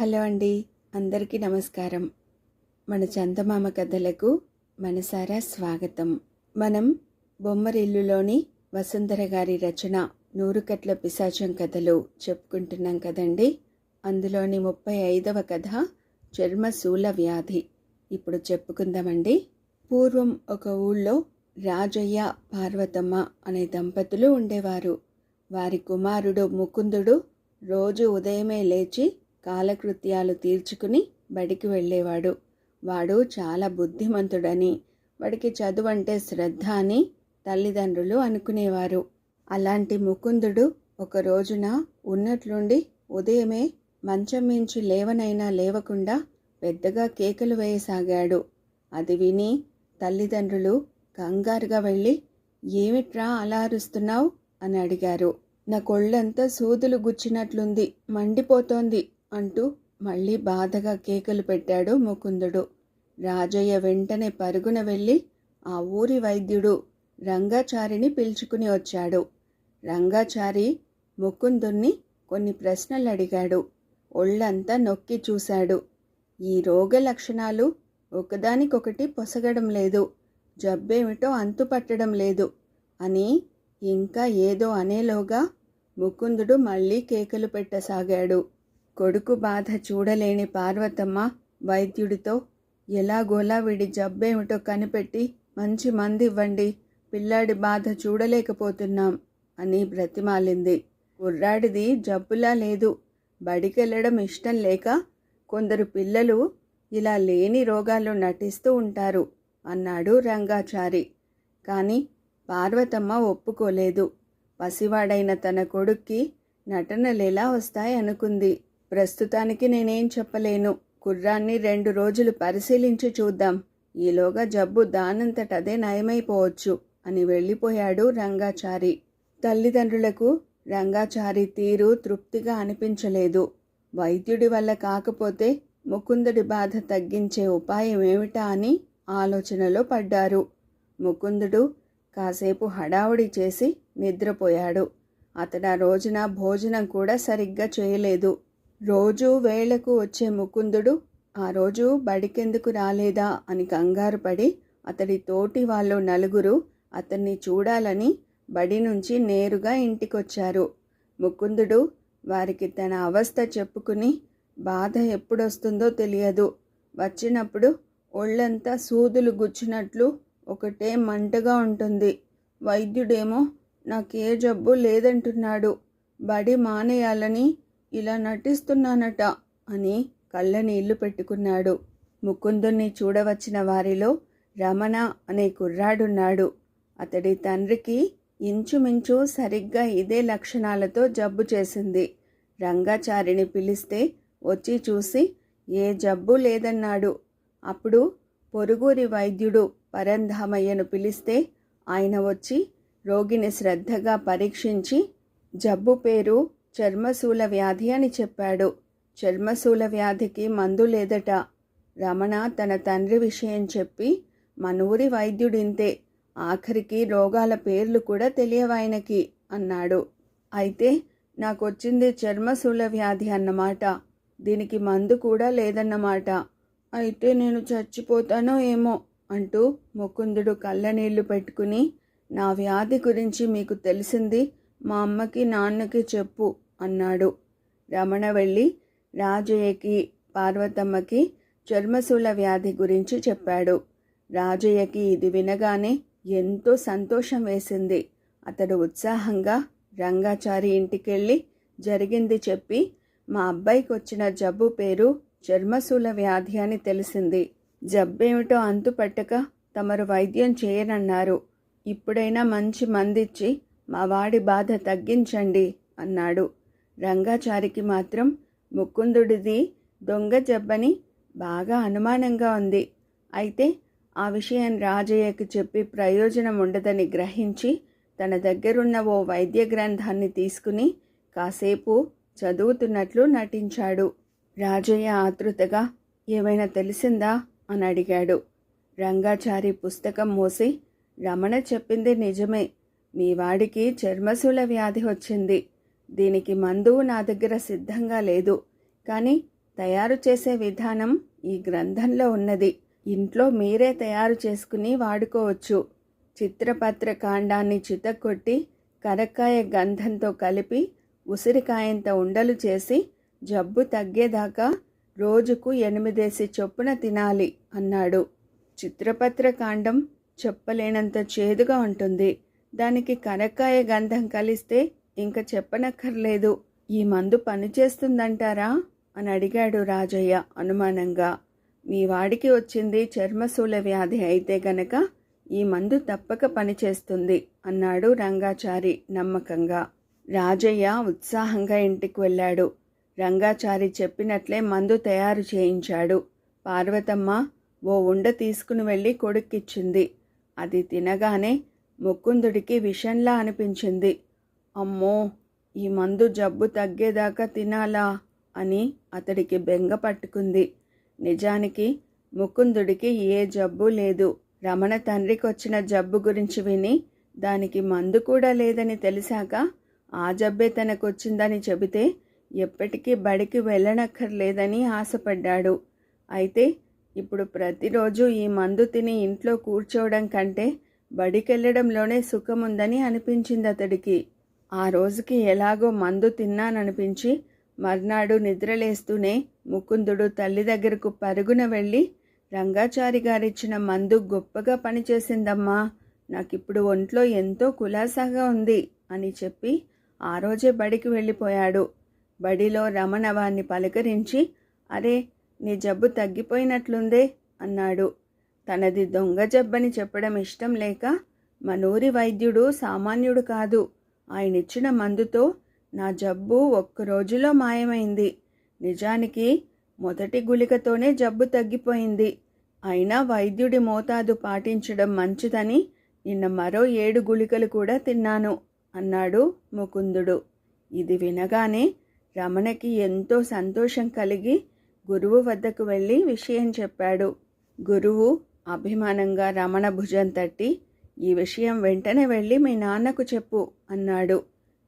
Hello అండి. అందరికీ నమస్కారం. మన చందమామ కథలకు మనసారా స్వాగతం. మనం బొమ్మరిల్లులోని వసుంధర గారి రచన నూరుకట్ల పిశాచం కథలు చెప్పుకుంటున్నాం కదండి. అందులోని ముప్పై ఐదవ కథ చర్మశూల వ్యాధి. ఇప్పుడు చెప్పుకుందామండి. పూర్వం ఒక ఊళ్ళో రాజయ్య పార్వతమ్మ అనే దంపతులు ఉండేవారు. వారి కుమారుడు ముకుందుడు రోజు ఉదయమే లేచి కాలకృత్యాలు తీర్చుకుని బడికి వెళ్ళేవాడు. వాడు చాలా బుద్ధిమంతుడని వాడికి చదువు అంటే శ్రద్ధ అని తల్లిదండ్రులు అనుకునేవారు. అలాంటి ముకుందుడు ఒక రోజున ఉన్నట్లుండి ఉదయమే మంచం మించి లేవనైనా లేవకుండా పెద్దగా కేకలు వేయసాగాడు. అది విని తల్లిదండ్రులు కంగారుగా వెళ్ళి ఏమిట్రా అలా అరుస్తున్నావు? అని అడిగారు. నా కొళ్ళంతా సూదులు గుచ్చినట్లుంది మండిపోతోంది అంటూ మళ్ళీ బాధగా కేకలు పెట్టాడు ముకుందుడు. రాజయ్య వెంటనే పరుగున వెళ్ళి ఆ ఊరి వైద్యుడు రంగాచారిని పిలుచుకుని వచ్చాడు. రంగాచారి ముకుందుణ్ణి కొన్ని ప్రశ్నలు అడిగాడు. ఒళ్ళంతా నొక్కి చూశాడు. ఈ రోగ లక్షణాలు ఒకదానికొకటి పొసగడం లేదు. జబ్బేమిటో అంతుపట్టడం లేదు అని ఇంకా ఏదో అనేలోగా ముకుందుడు మళ్ళీ కేకలు పెట్టసాగాడు. కొడుకు బాధ చూడలేని పార్వతమ్మ వైద్యుడితో ఎలాగోలా వీడి జబ్బేమిటో కనిపెట్టి మంచి మంది ఇవ్వండి పిల్లాడి బాధ చూడలేకపోతున్నాం అని బ్రతిమాలింది. కుర్రాడిది జబ్బులా లేదు. బడికెళ్ళడం ఇష్టం లేక కొందరు పిల్లలు ఇలా లేని రోగాలు నటిస్తూ ఉంటారు అన్నాడు రంగాచారి. కానీ పార్వతమ్మ ఒప్పుకోలేదు. పసివాడైన తన కొడుక్కి నటనలేలా వస్తాయి అనుకుంది ప్రస్తుతానికి నేనేం చెప్పలేను. కుర్రాన్ని రెండు రోజులు పరిశీలించి చూద్దాం. ఈలోగా జబ్బు దానంతటదే నయమైపోవచ్చు అని వెళ్ళిపోయాడు రంగాచారి. తల్లిదండ్రులకు రంగాచారి తీరు తృప్తిగా అనిపించలేదు. వైద్యుడి వల్ల కాకపోతే ముకుందుడి బాధ తగ్గించే ఉపాయం ఏమిటా అని ఆలోచనలో పడ్డారు. ముకుందుడు కాసేపు హడావుడి చేసి నిద్రపోయాడు. అతడు ఆ రోజున భోజనం కూడా సరిగ్గా చేయలేదు. రోజు వేళకు వచ్చే ముకుందుడు ఆ రోజు బడికెందుకు రాలేదా అని కంగారు పడి అతడి తోటి వాళ్ళు నలుగురు అతన్ని చూడాలని బడి నుంచి నేరుగా ఇంటికొచ్చారు. ముకుందుడు వారికి తన అవస్థ చెప్పుకుని బాధ ఎప్పుడొస్తుందో తెలియదు. వచ్చినప్పుడు ఒళ్ళంతా సూదులు గుచ్చినట్లు ఒకటే మంటగా ఉంటుంది. వైద్యుడేమో నాకే జబ్బు లేదంటున్నాడు. బడి మానేయాలని ఇలా నటిస్తున్నానట అని కళ్ళ నీళ్ళు పెట్టుకున్నాడు. ముకుందుణ్ణి చూడవచ్చిన వారిలో రమణ అనే కుర్రాడున్నాడు. అతడి తండ్రికి ఇంచుమించు సరిగ్గా ఇదే లక్షణాలతో జబ్బు చేసింది. రంగాచారిని పిలిస్తే వచ్చి చూసి ఏ జబ్బు లేదన్నాడు. అప్పుడు పొరుగురి వైద్యుడు పరంధామయ్యను పిలిస్తే ఆయన వచ్చి రోగిని శ్రద్ధగా పరీక్షించి జబ్బు పేరు చర్మశూల వ్యాధి అని చెప్పాడు. చర్మశూల వ్యాధికి మందు లేదట. రమణ తన తండ్రి విషయం చెప్పి మనూరి వైద్యుడింతే. ఆఖరికి రోగాల పేర్లు కూడా తెలియవాయనకి అన్నాడు. అయితే నాకొచ్చింది చర్మశూల వ్యాధి అన్నమాట. దీనికి మందు కూడా లేదన్నమాట. అయితే నేను చచ్చిపోతానో ఏమో అంటూ ముకుందుడు కళ్ళనీళ్ళు పెట్టుకుని నా వ్యాధి గురించి మీకు తెలిసింది మా అమ్మకి నాన్నకి చెప్పు అన్నాడు. రమణ వెళ్ళి రాజయ్యకి పార్వతమ్మకి చర్మశూల వ్యాధి గురించి చెప్పాడు. రాజయ్యకి ఇది వినగానే ఎంతో సంతోషం వేసింది. అతడు ఉత్సాహంగా రంగాచారి ఇంటికెళ్ళి జరిగింది చెప్పి మా అబ్బాయికి వచ్చిన జబ్బు పేరు చర్మశూల వ్యాధి అని తెలిసింది. జబ్బేమిటో అంతుపట్టక తమరు వైద్యం చేయనన్నారు. ఇప్పుడైనా మంచి మందిచ్చి మా వాడి బాధ తగ్గించండి అన్నాడు. రంగాచారికి మాత్రం ముకుందుడిది దొంగ జబ్బని బాగా అనుమానంగా ఉంది. అయితే ఆ విషయం రాజయ్యకి చెప్పి ప్రయోజనం ఉండదని గ్రహించి తన దగ్గరున్న ఓ వైద్య గ్రంథాన్ని తీసుకుని కాసేపు చదువుతున్నట్లు నటించాడు. రాజయ్య ఆతృతగా ఏమైనా తెలిసిందా? అని అడిగాడు. రంగాచారి పుస్తకం మోసి రమణ చెప్పింది నిజమే. మీ వాడికి చర్మశూల వ్యాధి వచ్చింది. దీనికి మందు నా దగ్గర సిద్ధంగా లేదు. కానీ తయారు చేసే విధానం ఈ గ్రంథంలో ఉన్నది. ఇంట్లో మీరే తయారు చేసుకుని వాడుకోవచ్చు. చిత్రపత్ర కాండాన్ని చితక్కొట్టి కరక్కాయ గంధంతో కలిపి ఉసిరికాయంత ఉండలు చేసి జబ్బు తగ్గేదాకా రోజుకు ఎనిమిదేసి చొప్పున తినాలి అన్నాడు. చిత్రపత్ర కాండం చెప్పలేనంత చేదుగా ఉంటుంది. దానికి కరక్కాయ గంధం కలిస్తే ఇంక చెప్పనక్కర్లేదు. ఈ మందు పనిచేస్తుందంటారా? అని అడిగాడు రాజయ్య అనుమానంగా. మీ వాడికి వచ్చింది చర్మశూల వ్యాధి అయితే గనక ఈ మందు తప్పక పనిచేస్తుంది అన్నాడు రంగాచారి నమ్మకంగా. రాజయ్య ఉత్సాహంగా ఇంటికి వెళ్ళాడు. రంగాచారి చెప్పినట్లే మందు తయారు చేయించాడు. పార్వతమ్మ ఓ ఉండ తీసుకుని వెళ్ళి కొడుక్కిచ్చింది. అది తినగానే ముకుందుడికి విషంలా అనిపించింది. అమ్మో ఈ మందు జబ్బు తగ్గేదాకా తినాలా అని అతడికి బెంగ పట్టుకుంది. నిజానికి ముకుందుడికి ఏ జబ్బు లేదు. రమణ తండ్రికొచ్చిన జబ్బు గురించి విని దానికి మందు కూడా లేదని తెలిసాక ఆ జబ్బే తనకొచ్చిందని చెబితే ఎప్పటికీ బడికి వెళ్ళనక్కర్లేదని ఆశపడ్డాడు. అయితే ఇప్పుడు ప్రతిరోజు ఈ మందు తిని ఇంట్లో కూర్చోవడం కంటే బడికెళ్ళడంలోనే సుఖముందని అనిపించింది అతడికి ఆ రోజుకి ఎలాగో మందు తిన్నాననిపించి మర్నాడు నిద్రలేస్తూనే ముకుందుడు తల్లి దగ్గరకు పరుగున వెళ్ళి రంగాచారి గారిచ్చిన మందు గొప్పగా పనిచేసిందమ్మా నాకిప్పుడు ఒంట్లో ఎంతో కులాసాగా ఉంది అని చెప్పి ఆ రోజే బడికి వెళ్ళిపోయాడు. బడిలో రమణ వాణ్ణి పలకరించి అరే నీ జబ్బు తగ్గిపోయినట్లుందే అన్నాడు. తనది దొంగ జబ్బని చెప్పడం ఇష్టం లేక మనూరి వైద్యుడు సామాన్యుడు కాదు. ఆయనిచ్చిన మందుతో నా జబ్బు ఒక్క రోజులో మాయమైంది. నిజానికి మొదటి గుళికతోనే జబ్బు తగ్గిపోయింది. అయినా వైద్యుడి మోతాదు పాటించడం మంచిదని నిన్న మరో ఏడు గుళికలు కూడా తిన్నాను అన్నాడు ముకుందుడు. ఇది వినగానే రమణకి ఎంతో సంతోషం కలిగి గురువు వద్దకు వెళ్ళి విషయం చెప్పాడు. గురువు అభిమానంగా రమణ భుజం తట్టి ఈ విషయం వెంటనే వెళ్ళి మీ నాన్నకు చెప్పు అన్నాడు.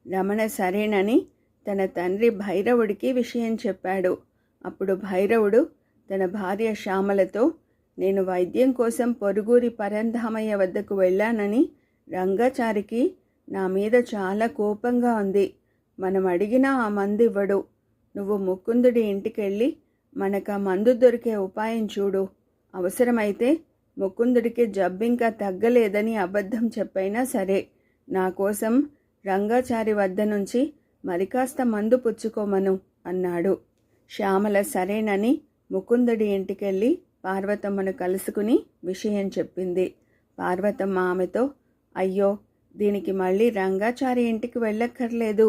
రమణ సరేనని తన తండ్రి భైరవుడికి విషయం చెప్పాడు. అప్పుడు భైరవుడు తన భార్య శ్యామలతో నేను వైద్యం కోసం పొరుగురి పరంధామయ్య వద్దకు వెళ్ళానని రంగాచారికి నా మీద చాలా కోపంగా ఉంది. మనం అడిగినా ఆ మందు ఇవ్వడు. నువ్వు ముకుందుడి ఇంటికెళ్ళి మనకు ఆ మందు దొరికే ఉపాయం చూడు. అవసరమైతే ముకుందుడికి జబ్బింకా తగ్గలేదని అబద్ధం చెప్పైనా సరే నా కోసం రంగాచారి వద్ద నుంచి మరి కాస్త మందు పుచ్చుకోమను అన్నాడు. శ్యామల సరేనని ముకుందుడి ఇంటికెళ్ళి పార్వతమ్మను కలుసుకుని విషయం చెప్పింది. పార్వతమ్మ ఆమెతో అయ్యో దీనికి మళ్ళీ రంగాచారి ఇంటికి వెళ్ళక్కర్లేదు.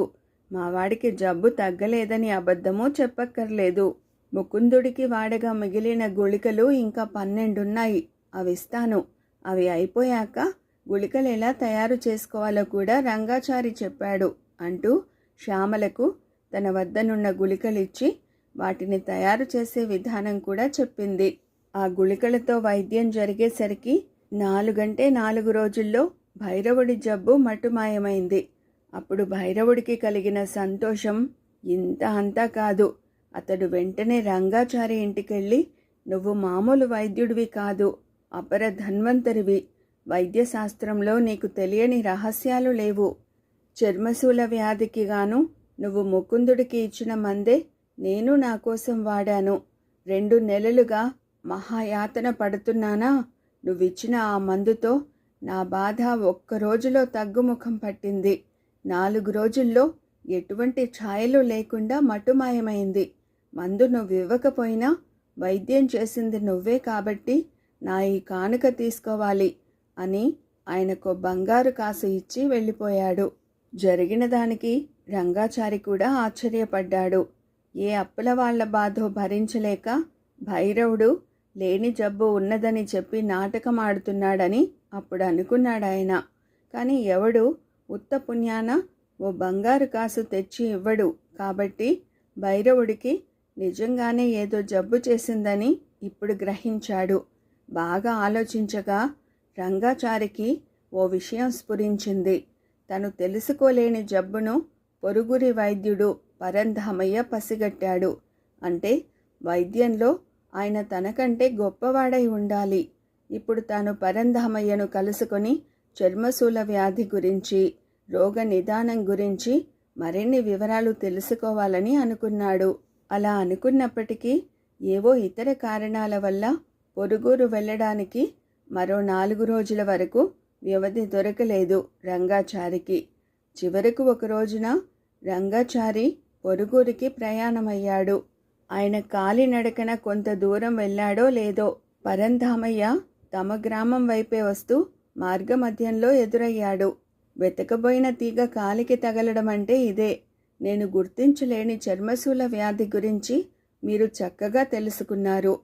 మా వాడికి జబ్బు తగ్గలేదని అబద్ధమూ చెప్పక్కర్లేదు. ముకుందుడికి వాడగా మిగిలిన గుళికలు ఇంకా పన్నెండున్నాయి. అవి ఇస్తాను. అవి అయిపోయాక గుళికలు ఎలా తయారు చేసుకోవాలో కూడా రంగాచారి చెప్పాడు అంటూ శ్యామలకు తన వద్దనున్న గుళికలిచ్చి వాటిని తయారు చేసే విధానం కూడా చెప్పింది. ఆ గుళికలతో వైద్యం జరిగేసరికి నాలుగంటే నాలుగు రోజుల్లో భైరవుడి జబ్బు మటుమాయమైంది. అప్పుడు భైరవుడికి కలిగిన సంతోషం ఇంత అంతా కాదు. అతడు వెంటనే రంగాచారి ఇంటికెళ్ళి నువ్వు మామూలు వైద్యుడివి కాదు అపర ధన్వంతరివి. వైద్యశాస్త్రంలో నీకు తెలియని రహస్యాలు లేవు. చర్మశూల వ్యాధికి గాను నువ్వు ముకుందుడికి ఇచ్చిన మందే నేను నా కోసం వాడాను. రెండు నెలలుగా మహాయాతన పడుతున్నానా? నువ్విచ్చిన ఆ మందుతో నా బాధ ఒక్క రోజులో తగ్గుముఖం పట్టింది. నాలుగు రోజుల్లో ఎటువంటి ఛాయలు లేకుండా మటుమాయమైంది. మందు నువ్వు ఇవ్వకపోయినా వైద్యం చేసింది నువ్వే కాబట్టి నా ఈ కానుక తీసుకోవాలి అని ఆయనకు బంగారు కాసు ఇచ్చి వెళ్ళిపోయాడు. జరిగిన దానికి రంగాచారి కూడా ఆశ్చర్యపడ్డాడు. ఏ అప్పుల వాళ్ళ బాధో భరించలేక భైరవుడు లేని జబ్బు ఉన్నదని చెప్పి నాటకం ఆడుతున్నాడని అప్పుడు అనుకున్నాడాయన. కానీ ఎవడు? ఉత్త పుణ్యాన ఓ బంగారు కాసు తెచ్చి ఇవ్వడు కాబట్టి భైరవుడికి నిజంగానే ఏదో జబ్బు చేసిందని ఇప్పుడు గ్రహించాడు. బాగా ఆలోచించగా రంగాచారికి ఓ విషయం స్ఫురించింది. తను తెలుసుకోలేని జబ్బును పొరుగురి వైద్యుడు పరంధామయ్య పసిగట్టాడు. అంటే వైద్యంలో ఆయన తనకంటే గొప్పవాడై ఉండాలి. ఇప్పుడు తాను పరంధామయ్యను కలుసుకొని చర్మశూల వ్యాధి గురించి రోగ నిదానం గురించి మరిన్ని వివరాలు తెలుసుకోవాలని అనుకున్నాడు. అలా అనుకున్నప్పటికీ ఏవో ఇతర కారణాల వల్ల పొరుగురు వెళ్ళడానికి మరో నాలుగు రోజుల వరకు వ్యవధి దొరకలేదు రంగాచారికి. చివరకు ఒక రోజున రంగాచారి పొరుగురికి ప్రయాణమయ్యాడు. ఆయన కాలినడకన కొంత దూరం వెళ్ళాడో లేదో పరంధామయ్య తమ గ్రామం వైపే వస్తూ మార్గమధ్యంలో ఎదురయ్యాడు. వెతకబోయిన తీగ కాలికి తగలడం అంటే ఇదే. నేను గుర్తించలేని చర్మశూల వ్యాధి గురించి మీరు చక్కగా తెలుసుకున్నారు.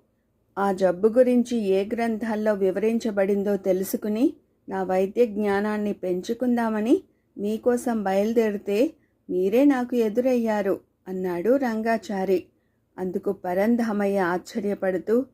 ఆ జబ్బు గురించి ఏ గ్రంథాల్లో వివరించబడిందో తెలుసుకుని నా వైద్య జ్ఞానాన్ని పెంచుకుందామని మీకోసం బయలుదేరితే మీరే నాకు ఎదురయ్యారు అన్నాడు రంగాచారి. అందుకు పరంధామయ్య ఆశ్చర్యపడుతూ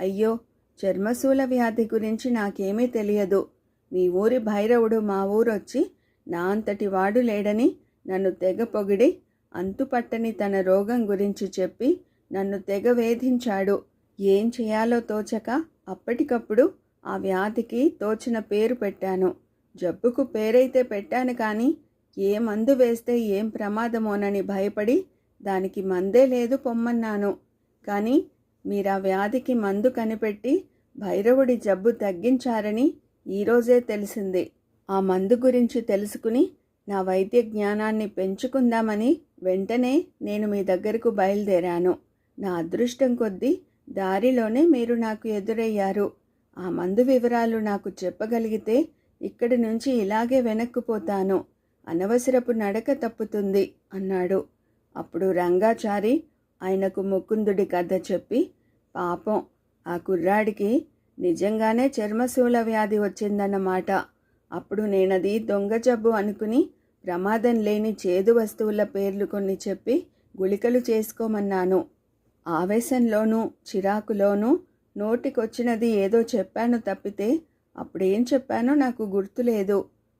అయ్యో చర్మశూల వ్యాధి గురించి నాకేమీ తెలియదు. మీ ఊరి భైరవుడు మా ఊరొచ్చి నా అంతటి వాడు లేడని నన్ను తెగ పొగిడి అంతుపట్టని తన రోగం గురించి చెప్పి నన్ను తెగ వేధించాడు. ఏం చేయాలో తోచక అప్పటికప్పుడు ఆ వ్యాధికి తోచిన పేరు పెట్టాను. జబ్బుకు పేరైతే పెట్టాను కానీ ఏ మందు వేస్తే ఏం ప్రమాదమోనని భయపడి దానికి మందే లేదు పొమ్మన్నాను. కానీ మీరు ఆ వ్యాధికి మందు కనిపెట్టి భైరవుడి జబ్బు తగ్గించారని ఈరోజే తెలిసింది. ఆ మందు గురించి తెలుసుకుని నా వైద్య జ్ఞానాన్ని పెంచుకుందామని వెంటనే నేను మీ దగ్గరకు బయలుదేరాను. నా అదృష్టం కొద్దీ దారిలోనే మీరు నాకు ఎదురయ్యారు. ఆ మందు వివరాలు నాకు చెప్పగలిగితే ఇక్కడి నుంచి ఇలాగే వెనక్కుపోతాను అనవసరపు నడక తప్పుతుంది అన్నాడు. అప్పుడు రంగాచారి ఆయనకు ముకుందుడి కథ చెప్పి పాపం ఆ కుర్రాడికి నిజంగానే చర్మశూల వ్యాధి వచ్చిందన్నమాట. అప్పుడు నేనది దొంగ జబ్బు అనుకుని ప్రమాదం లేని చేదు వస్తువుల పేర్లు కొన్ని చెప్పి గుళికలు చేసుకోమన్నాను. ఆవేశంలోనూ చిరాకులోనూ నోటికొచ్చినది ఏదో చెప్పాను తప్పితే అప్పుడేం చెప్పానో నాకు గుర్తులేదు.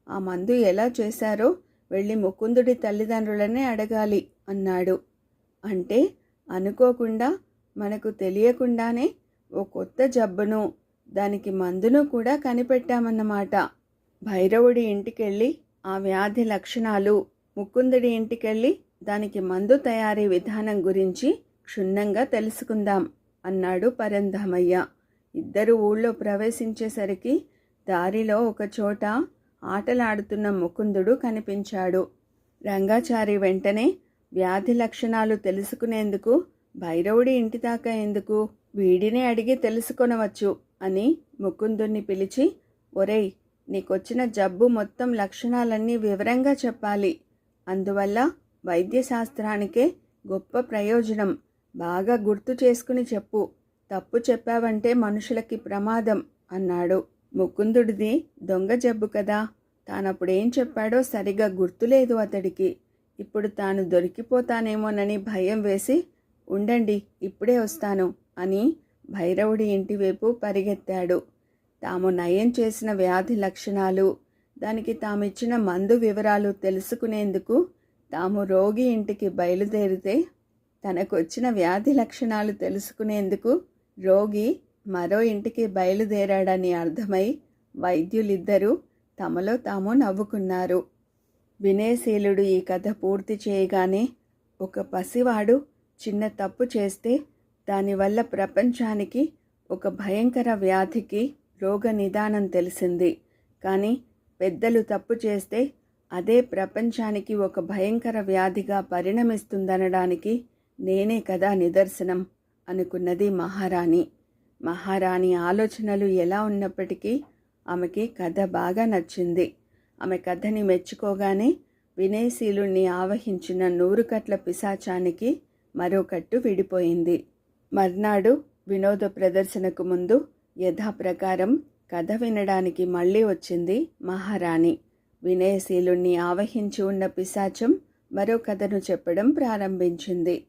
ఆ మందు ఎలా చేశారో వెళ్ళి ముకుందుడి తల్లిదండ్రులనే అడగాలి అన్నాడు. అంటే అనుకోకుండా మనకు తెలియకుండానే ఓ కొత్త జబ్బును దానికి మందును కూడా కనిపెట్టామన్నమాట. భైరవుడి ఇంటికెళ్ళి ఆ వ్యాధి లక్షణాలు ముకుందుడి ఇంటికెళ్ళి దానికి మందు తయారీ విధానం గురించి క్షుణ్ణంగా తెలుసుకుందాం అన్నాడు పరంధామయ్య. ఇద్దరు ఊళ్ళో ప్రవేశించేసరికి దారిలో ఒకచోట ఆటలాడుతున్న ముకుందుడు కనిపించాడు. రంగాచారి వెంటనే వ్యాధి లక్షణాలు తెలుసుకునేందుకు భైరవుడి ఇంటి దాకా ఎందుకు? వీడిని అడిగి తెలుసుకొనవచ్చు అని ముకుందుణ్ణి పిలిచి ఒరేయ్ నీకొచ్చిన జబ్బు మొత్తం లక్షణాలన్నీ వివరంగా చెప్పాలి. అందువల్ల వైద్యశాస్త్రానికే గొప్ప ప్రయోజనం. బాగా గుర్తు చేసుకుని చెప్పు. తప్పు చెప్పావంటే మనుషులకి ప్రమాదం అన్నాడు. ముకుందుడిది దొంగ జబ్బు కదా. తానప్పుడేం చెప్పాడో సరిగా గుర్తులేదు అతడికి. ఇప్పుడు తాను దొరికిపోతానేమోనని భయం వేసి ఉండండి ఇప్పుడే వస్తాను అని భైరవుడి ఇంటివైపు పరిగెత్తాడు. తాము నయం చేసిన వ్యాధి లక్షణాలు దానికి తామిచ్చిన మందు వివరాలు తెలుసుకునేందుకు తాము రోగి ఇంటికి బయలుదేరితే తనకొచ్చిన వ్యాధి లక్షణాలు తెలుసుకునేందుకు రోగి మరో ఇంటికి బయలుదేరాడని అర్థమై వైద్యులిద్దరూ తమలో తాము నవ్వుకున్నారు. వినయశీలుడు ఈ కథ పూర్తి చేయగానే ఒక పసివాడు చిన్న తప్పు చేస్తే దానివల్ల ప్రపంచానికి ఒక భయంకర వ్యాధికి రోగ నిదానం తెలిసింది. కానీ పెద్దలు తప్పు చేస్తే అదే ప్రపంచానికి ఒక భయంకర వ్యాధిగా పరిణమిస్తుందనడానికి నేనే కదా నిదర్శనం అనుకున్నది మహారాణి. మహారాణి ఆలోచనలు ఎలా ఉన్నప్పటికీ ఆమెకి కథ బాగా నచ్చింది. ఆమె కథని మెచ్చుకోగానే వినయశీలుణ్ణి ఆవహించిన నూరుకట్ల పిశాచానికి మరో కట్టు విడిపోయింది. మర్నాడు వినోద ప్రదర్శనకు ముందు యథాప్రకారం కథ వినడానికి మళ్ళీ వచ్చింది మహారాణి. వినయశీలుణ్ణి ఆవహించి ఉన్న పిశాచం మరో కథను చెప్పడం ప్రారంభించింది.